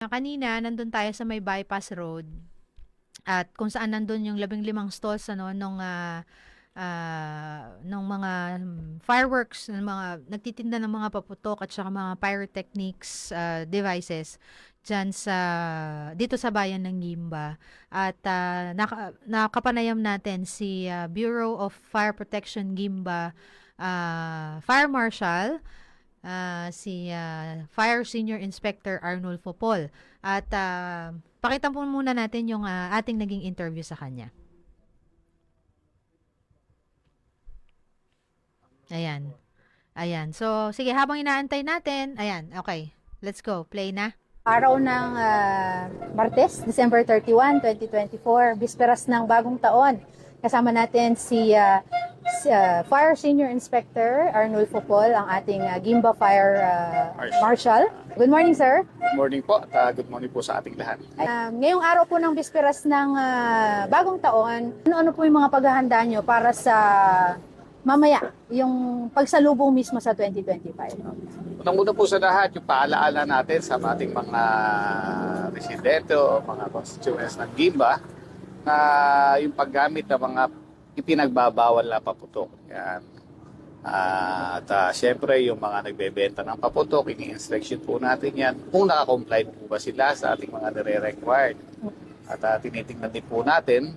Kanina, nandun tayo sa may bypass road at kung saan nandun yung labing limang stalls ano nung ah, ah, nung mga hmm, fireworks ng mga nagtitinda ng mga paputok at saka mga pyrotechnics ah, devices diyan sa dito sa bayan ng Gimba. At ah, naka, nakapanayam natin si ah, Bureau of Fire Protection Gimba ah, Fire Marshal ah, si ah, Fire Senior Inspector Arnulfo Paul. At ah, pakita po muna natin yung ah, ating naging interview sa kanya. Ayan. Ayan. So, sige, habang inaantay natin, ayan, okay. Let's go. Play na. Araw ng ah, Martes, December 31, 2024, bisperas ng bagong taon. Kasama natin si, ah, si, ah, Fire Senior Inspector Arnulfo Paul, ang ating ah, Gimba Fire ah, Marshal. Good morning, sir. Good morning po at uh, good morning po sa ating lahat. Ah, ngayong araw po ng bisperas ng ah, bagong taon, ano-ano po yung mga paghahanda nyo para sa mamaya, yung pagsalubong mismo sa 2025? Unang-una po sa lahat, yung paalaala natin sa ating mga residente o mga constituents ng Gimba na yung paggamit ng mga ipinagbabawal na paputok. Yan. Ah, at ah, syempre, yung mga nagbebenta ng paputok, ini-inspection po natin yan kung nakakomply po ba sila sa ating mga nire-required. At ah, tinitingnan din po natin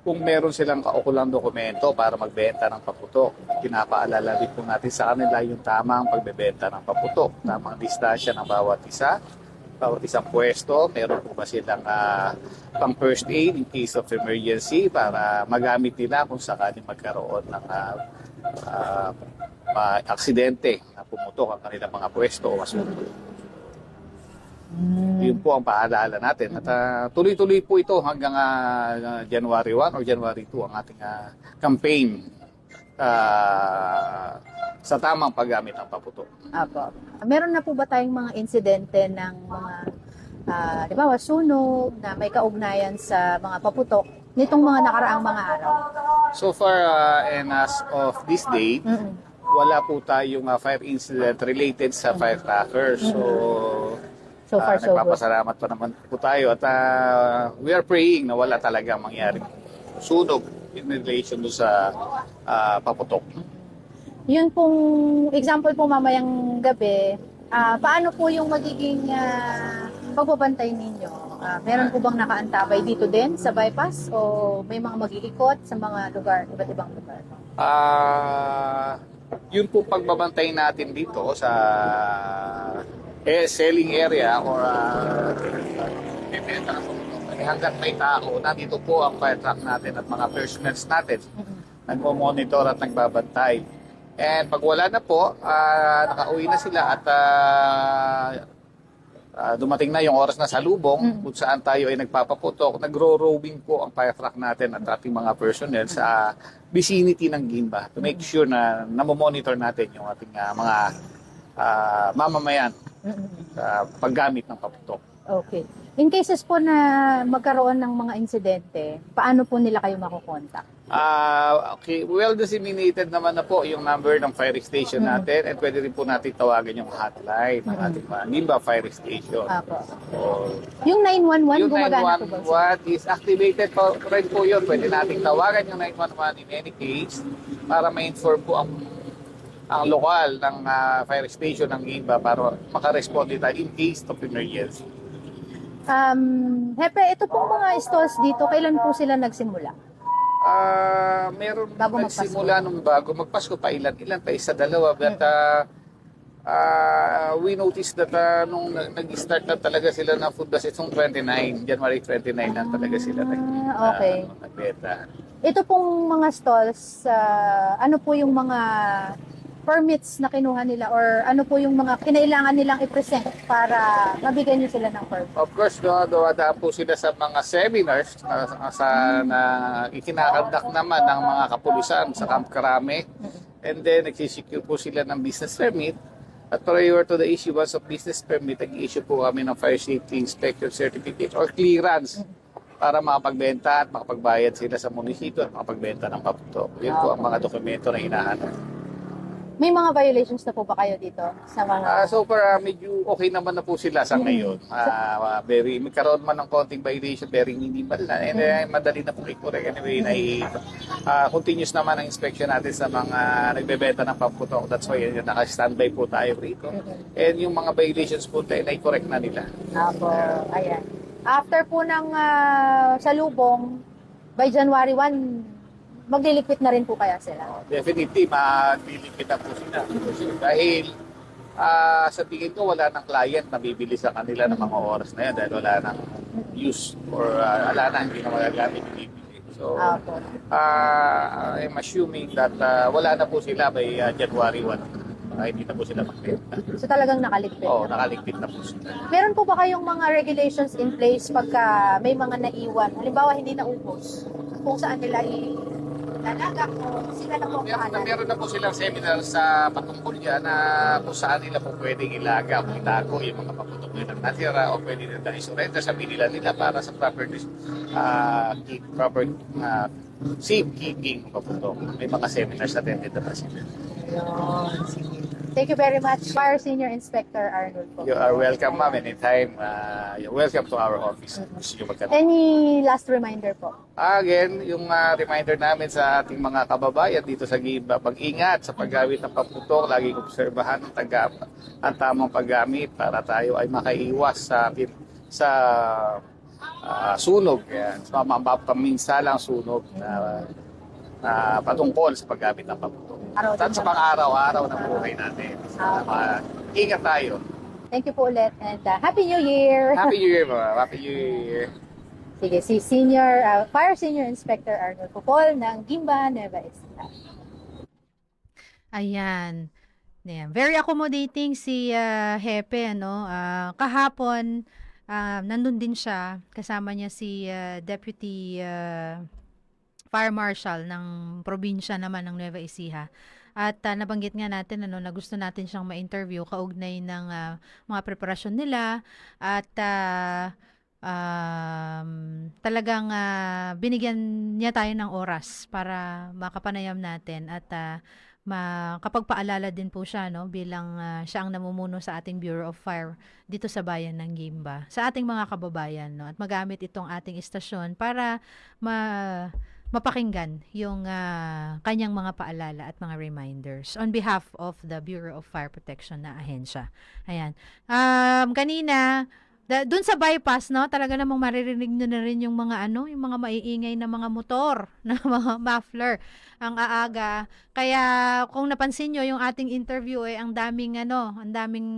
kung meron silang kaukulang dokumento para magbenta ng paputok. Pinapaalala din po natin sa kanila yung tamang pagbebenta ng paputok, tamang distansya ng bawat isa, bawat isang pwesto, meron po ba silang ah, pang first aid in case of emergency para magamit nila kung sakaling magkaroon ng ah, ah, ma- aksidente na pumutok ang kanilang mga pwesto o asunto. Yun po ang paalala natin. At ah, tuloy-tuloy po ito hanggang ah, January 1 or January 2 ang ating ah, campaign ah, sa tamang paggamit ng paputok. Apo. Meron na po ba tayong mga insidente ng mga, ah, di ba, sunog na may kaugnayan sa mga paputok nitong mga nakaraang mga araw? So far ah, and as of this date, Mm-mm. wala po tayong ah, fire incident related sa firecrackers. So, So far, ah, so good. nagpapasalamat pa naman po tayo at ah, we are praying na wala talaga mangyaring sunog in relation do sa ah, paputok. Yun pong example po mamayang gabi, ah, paano po yung magiging ah, pagbabantay ninyo? Ah, meron po bang nakaantabay dito din sa bypass o may mga mag-iikot sa mga lugar, iba't ibang lugar? Ah, yun po pagbabantay natin dito sa eh, selling area or uh, ng produkto. Hanggat may tao, nandito po ang fire truck natin at mga personnels natin. Nagmo-monitor at nagbabantay. And pag wala na po, ah, nakauwi na sila at ah, ah, dumating na yung oras na salubong kung saan tayo ay nagpapaputok, nagro-roving po ang fire truck natin at ating mga personnel sa vicinity ng Gimba to make sure na namomonitor natin yung ating ah, mga ah, mamamayan sa paggamit ng paputok. Okay. In cases po na magkaroon ng mga insidente, paano po nila kayo makukontak? Ah, okay, well disseminated naman na po yung number ng fire station natin at pwede rin po natin tawagan yung hotline ng ating mga Gimba Fire Station. Apo. So, Yung 911, yung gumagana po ba? 911 is activated po rin po yun. Pwede nating tawagan yung 911 in any case para ma-inform po ang ang lokal ng ah, fire station ng Gimba para makarespond tayo in case of emergency. Um, Hepe, ito pong mga stalls dito, kailan po sila nagsimula? Ah, meron Bago nagsimula nung bago magpasko pa ilan ilan pa isa dalawa but ah, ah, we noticed that ah, nung nag- nag-start na talaga sila ng food basket nung 29 January 29 na talaga sila nag Ah, okay. ah, nagbenta. Ito pong mga stalls, ah, ano po yung mga permits na kinuha nila or ano po yung mga kinailangan nilang i-present para mabigyan nyo sila ng permit? Of course, no, dumadaan po sila sa mga seminars na, sa, na ikinakandak naman ng mga kapulisan sa Camp Karame. And then, nagsisecure po sila ng business permit. At prior to the issuance of business permit, nag-issue po kami ng Fire Safety Inspection Certificate or clearance para makapagbenta at makapagbayad sila sa munisipyo at makapagbenta ng paputok. Yun po ang mga dokumento na hinahanap. May mga violations na po ba kayo dito sa mga... Ah, so far, ah, medyo okay naman na po sila sa ngayon. Ah, very, magkaroon man ng konting violation, very minimal na. And eh, madali na po i-correct. Anyway, nai, ah, continuous naman ang inspection natin sa mga nagbebenta ng pamputok. That's why yun, naka-standby po tayo rito. And yung mga violations po tayo, nai-correct na nila. Apo, ayan. After po ng ah, salubong, by January 1, magliliquid na rin po kaya sila. Definitely, maglilipit na po sila. Dahil ah, sa tingin ko, wala ng client na bibili sa kanila ng mga oras na yan dahil wala ng use or ah, wala na, hindi na magagamit bibili. So, ah, I'm assuming that ah, wala na po sila by ah, January 1. Ah, hindi na po sila magbenta. So talagang nakaligpit. Oo, na. nakaligpit na po sila. Meron po ba kayong mga regulations in place pagka may mga naiwan? Halimbawa, hindi naubos. Kung saan nila ilalagak o sila na po Meron na, meron na po silang seminar sa patungkol yan na kung saan nila po pwedeng ilaga o itago yung mga paputok nilang natira o pwede nila isurrender sa binila nila para sa proper uh, keep, proper uh, safekeeping ng paputok. May mga seminars attended na sila. Ayun, sige. Thank you very much, Fire Senior Inspector Arnold po. You are welcome ma'am anytime. Uh, you're welcome to our office. Gusto nyo. Any last reminder po? Again, yung ah, reminder namin sa ating mga kababayan dito sa Giba, pag-ingat sa paggamit ng paputok, laging obserbahan ang, taga, ang tamang paggamit para tayo ay makaiwas sa sa ah, sunog. Yan. Sa mga paminsalang sunog na, na patungkol sa paggamit ng paputok. Araw At sa pang-araw-araw ng buhay natin. Ah. Uh, ingat tayo. Thank you po ulit and uh, Happy New Year! Happy New Year mga. Happy New Year. Sige, si Senior, uh, Fire Senior Inspector Arnold Popol ng Gimba, Nueva Ecija. Ayan. Ayan. Very accommodating si ah, Hepe, ano. Ah, kahapon, ah, nandun din siya. Kasama niya si ah, Deputy ah, Fire Marshal ng probinsya naman ng Nueva Ecija. At ah, nabanggit nga natin ano, na gusto natin siyang ma-interview kaugnay ng ah, mga preparasyon nila at ah, um, talagang ah, binigyan niya tayo ng oras para makapanayam natin at ah, makapagpaalala din po siya no bilang ah, siya ang namumuno sa ating Bureau of Fire dito sa bayan ng Gimba sa ating mga kababayan no at magamit itong ating istasyon para ma mapakinggan yung ah, kanyang mga paalala at mga reminders on behalf of the Bureau of Fire Protection na ahensya. Ayan. Um, kanina, da, dun sa bypass, no, talaga namang maririnig nyo na rin yung mga ano, yung mga maiingay na mga motor, na mga muffler ang aaga. Kaya kung napansin nyo yung ating interview eh ang daming ano, ang daming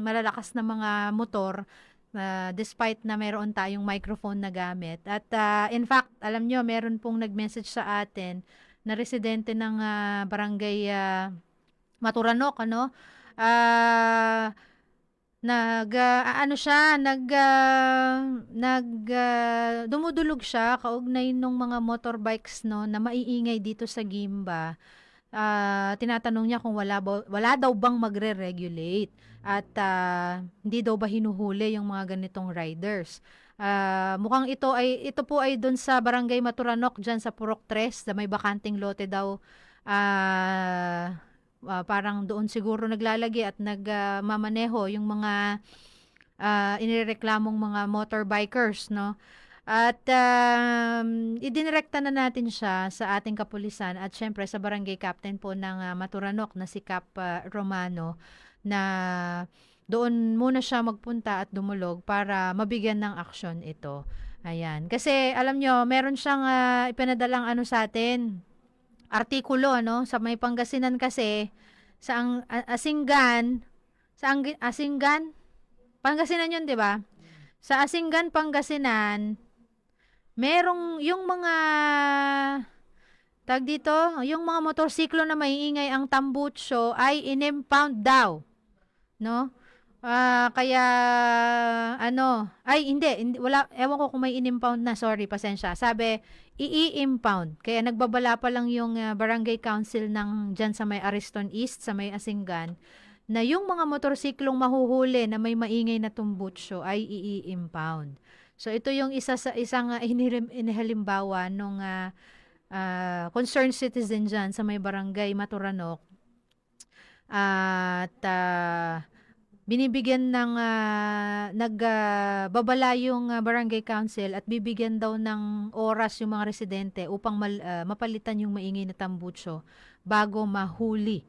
malalakas na mga motor uh, despite na meron tayong microphone na gamit. At uh, in fact, alam nyo, meron pong nag-message sa atin na residente ng uh, barangay uh, Maturanok, ano? Ah nag ah, ano siya, nag ah, nag ah, dumudulog siya kaugnay nung mga motorbikes no na maiingay dito sa Gimba. Ah, tinatanong niya kung wala wala daw bang magre-regulate at ah, hindi daw ba hinuhuli yung mga ganitong riders. Ah, mukhang ito ay ito po ay doon sa Barangay Maturanok diyan sa Purok 3 na may bakanting lote daw ah ah, parang doon siguro naglalagi at nagmamaneho yung mga ah, inireklamong mga motorbikers, no? At um, idinirekta na natin siya sa ating kapulisan at syempre sa barangay captain po ng ah, Maturanok na si Cap ah, Romano na doon muna siya magpunta at dumulog para mabigyan ng aksyon ito. Ayan. Kasi alam nyo, meron siyang ah, ipinadalang ano sa atin, artikulo ano sa may Pangasinan kasi sa ang Asinggan sa Ang- Asinggan Pangasinan 'yun 'di ba? Sa Asinggan Pangasinan merong yung mga tag dito, yung mga motorsiklo na maiingay ang tambutso ay in-impound daw. No? Ah, kaya ano, ay hindi, hindi wala ewan ko kung may in-impound na, sorry, pasensya. Sabi, i-impound. Kaya nagbabala pa lang yung ah, barangay council ng dyan sa may Ariston East, sa may Asinggan, na yung mga motorsiklong mahuhuli na may maingay na tumbutso ay i-impound. So ito yung isa sa isang uh, inihalimbawa nung ah, ah, concerned citizen dyan sa may barangay Maturanok at ah, binibigyan ng ah, nagbabala yung ah, barangay council at bibigyan daw ng oras yung mga residente upang mal- ah, mapalitan yung maingay na tambutso bago mahuli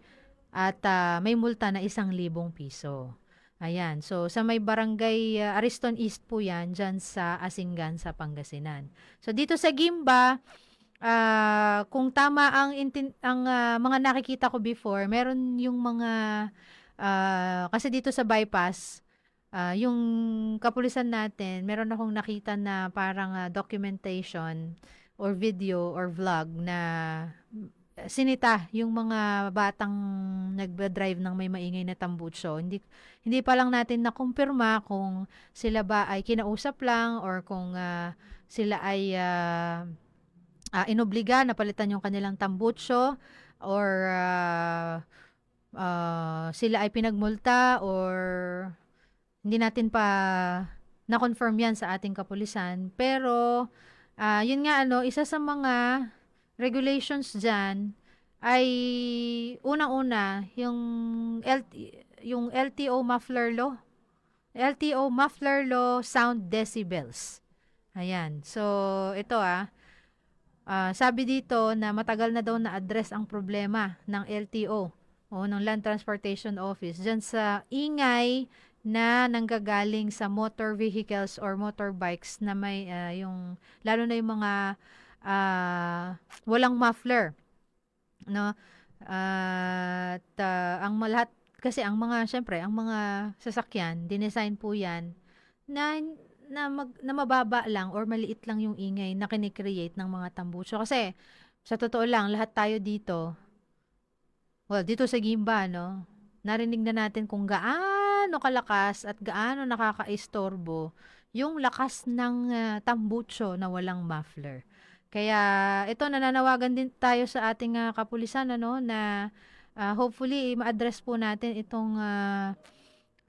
at ah, may multa na isang libong piso. Ayan. So, sa may barangay ah, Ariston East po yan, dyan sa Asingan, sa Pangasinan. So, dito sa Gimba, ah, kung tama ang, ang ah, mga nakikita ko before, meron yung mga, ah, kasi dito sa bypass, ah, yung kapulisan natin, meron akong nakita na parang ah, documentation or video or vlog na sinita yung mga batang nagba-drive ng may maingay na tambutso. Hindi hindi pa lang natin nakumpirma kung sila ba ay kinausap lang or kung ah, sila ay ah, ah, inobliga na palitan yung kanilang tambutso or ah, ah, sila ay pinagmulta or hindi natin pa na-confirm yan sa ating kapulisan. Pero, ah, yun nga ano, isa sa mga regulations dyan ay unang-una yung LT, yung LTO muffler law. LTO muffler law sound decibels. Ayan. So, ito ah. Ah, sabi dito na matagal na daw na-address ang problema ng LTO o ng Land Transportation Office dyan sa ingay na nanggagaling sa motor vehicles or motorbikes na may ah, yung lalo na yung mga ah, walang muffler no? At ah, ang malahat kasi ang mga syempre ang mga sasakyan dinesign po yan na na, mag, na mababa lang or maliit lang yung ingay na kinikreate ng mga tambuso kasi sa totoo lang lahat tayo dito well dito sa Gimba no? Narinig na natin kung gaano kalakas at gaano nakakaistorbo yung lakas ng ah, tambucho na walang muffler. Kaya ito nananawagan din tayo sa ating ah, kapulisan ano na ah, hopefully ma-address po natin itong ah,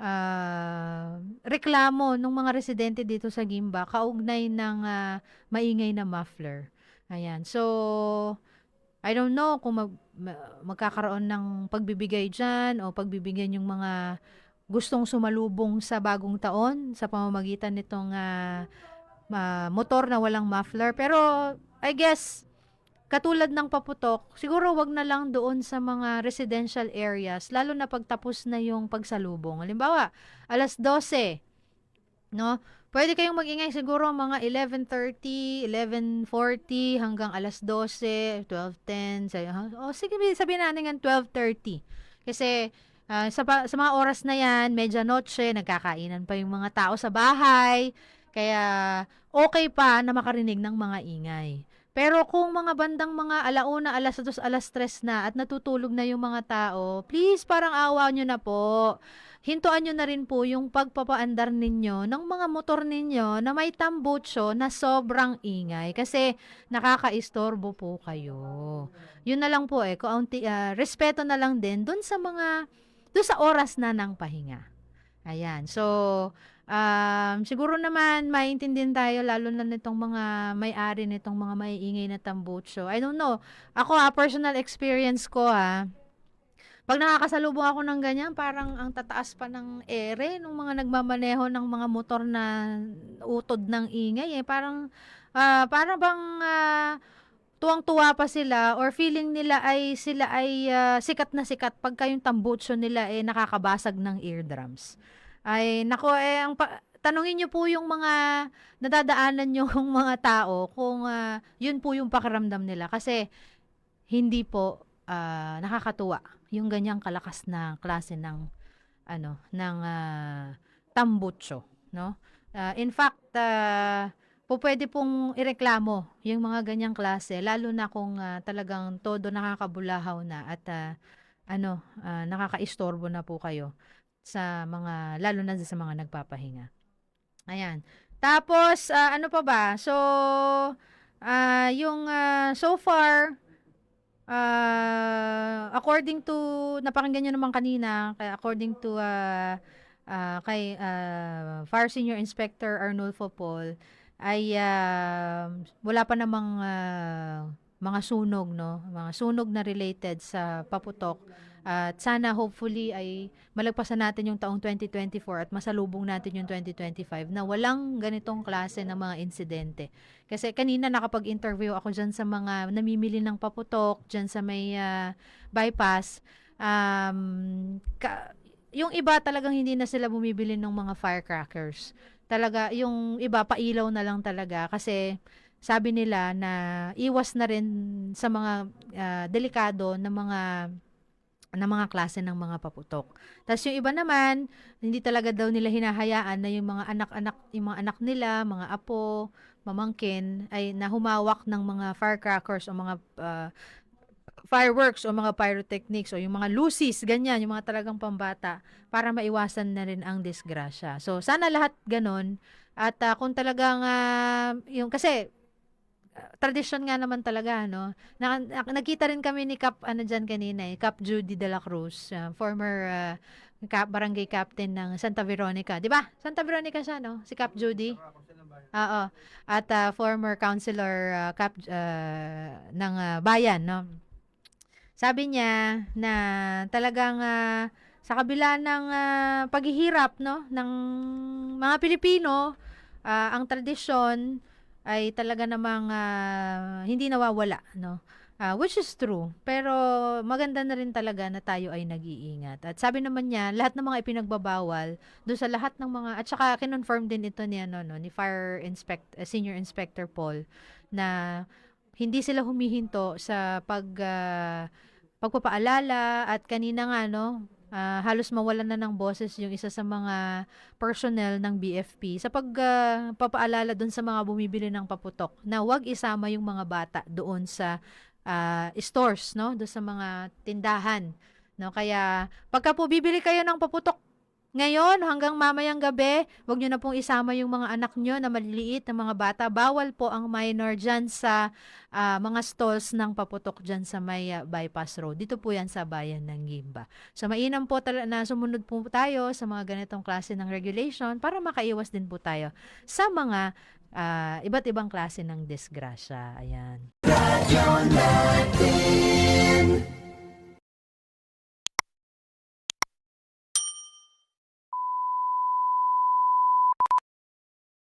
ah, reklamo ng mga residente dito sa Gimba kaugnay ng ah, maingay na muffler. Ayan. So I don't know kung mag, ma- magkakaroon ng pagbibigay dyan o pagbibigyan yung mga gustong sumalubong sa bagong taon sa pamamagitan nitong ah, ma- motor na walang muffler. Pero I guess katulad ng paputok, siguro wag na lang doon sa mga residential areas, lalo na pagtapos na yung pagsalubong. Halimbawa, alas 12, no? Pwede kayong magingay siguro mga 11.30, 11.40 hanggang alas 12, 12.10. Say, oh, sige, sabihin natin ng 12.30. Kasi ah, sa, sa mga oras na yan, medianoche, nagkakainan pa yung mga tao sa bahay. Kaya okay pa na makarinig ng mga ingay. Pero kung mga bandang mga alauna, alas 2, alas 3 na at natutulog na yung mga tao, please parang awa nyo na po. Hintuan nyo na rin po yung pagpapaandar ninyo ng mga motor ninyo na may tambutso na sobrang ingay kasi nakakaistorbo po kayo. Yun na lang po eh, kaunti, ah, respeto na lang din dun sa mga, dun sa oras na ng pahinga. Ayan, so Um, siguro naman maintindihan tayo lalo na nitong mga may-ari nitong mga maiingay na tambutso. I don't know. Ako ha, personal experience ko ha. Pag nakakasalubong ako ng ganyan, parang ang tataas pa ng ere ng mga nagmamaneho ng mga motor na utod ng ingay eh. Parang ah, parang bang ah, tuwang-tuwa pa sila or feeling nila ay sila ay ah, sikat na sikat pagka yung tambutso nila eh nakakabasag ng eardrums. Ay, nako, eh, ang pa- tanungin niyo po yung mga nadadaanan yung mga tao kung ah, yun po yung pakiramdam nila. Kasi, hindi po ah, nakakatuwa yung ganyang kalakas na klase ng, ano, ng ah, tambutso, no? Ah, in fact, po pwede pong ireklamo yung mga ganyang klase, lalo na kung ah, talagang todo nakakabulahaw na at ah, ano, ah, nakakaistorbo na po kayo sa mga lalo na sa mga nagpapahinga. Ayan. Tapos ah, ano pa ba? So ah, yung ah, so far ah, according to napakinggan nyo naman kanina, according to ah, ah, kay ah, Fire Senior Inspector Arnulfo Paul ay ah, wala pa namang ah, mga sunog no, mga sunog na related sa paputok At sana hopefully ay malagpasan natin yung taong 2024 at masalubong natin yung 2025 na walang ganitong klase ng mga insidente. Kasi kanina nakapag-interview ako dyan sa mga namimili ng paputok, dyan sa may ah, bypass. Um, ka- yung iba talagang hindi na sila bumibili ng mga firecrackers. Talaga, yung iba pailaw na lang talaga kasi sabi nila na iwas na rin sa mga ah, delikado na mga ng mga klase ng mga paputok. Tapos yung iba naman, hindi talaga daw nila hinahayaan na yung mga anak-anak, yung mga anak nila, mga apo, mamangkin, ay nahumawak ng mga firecrackers o mga ah, fireworks o mga pyrotechnics o yung mga lucis, ganyan, yung mga talagang pambata para maiwasan na rin ang disgrasya. So, sana lahat ganon. At ah, kung talagang, ah, yung, kasi, tradisyon nga naman talaga, no? Na, na- nagkita rin kami ni Cap, ano dyan kanina, eh, Cap Judy de la Cruz, ah, former ah, Cap, barangay captain ng Santa Veronica. Di ba? Santa Veronica siya, no? Si Cap Judy. Oo. At ah, former councilor ah, Cap, ah, ng ah, bayan, no? Sabi niya na talagang ah, sa kabila ng ah, paghihirap no ng mga Pilipino, ah, ang tradisyon ay talaga namang ah, hindi nawawala no. Ah, which is true. Pero maganda na rin talaga na tayo ay nag-iingat. At sabi naman niya, lahat ng mga ipinagbabawal, do sa lahat ng mga at saka kinonfirm din ito ni ano no, ni Fire Inspect eh, Senior Inspector Paul na hindi sila humihinto sa pag ah, pagpapaalala at kanina nga no ah, halos mawalan na ng boses yung isa sa mga personnel ng BFP sa pagpapaalala doon sa mga bumibili ng paputok na huwag isama yung mga bata doon sa ah, stores no? Doon sa mga tindahan no? Kaya pagka po bibili kayo ng paputok ngayon hanggang mamayang gabi, wag nyo na pong isama yung mga anak nyo na maliliit na mga bata. Bawal po ang minor dyan sa ah, mga stalls ng paputok dyan sa may ah, bypass road. Dito po yan sa bayan ng Gimba. So mainam po na sumunod po tayo sa mga ganitong klase ng regulation para makaiwas din po tayo sa mga ah, iba't ibang klase ng disgrasya. Ayan.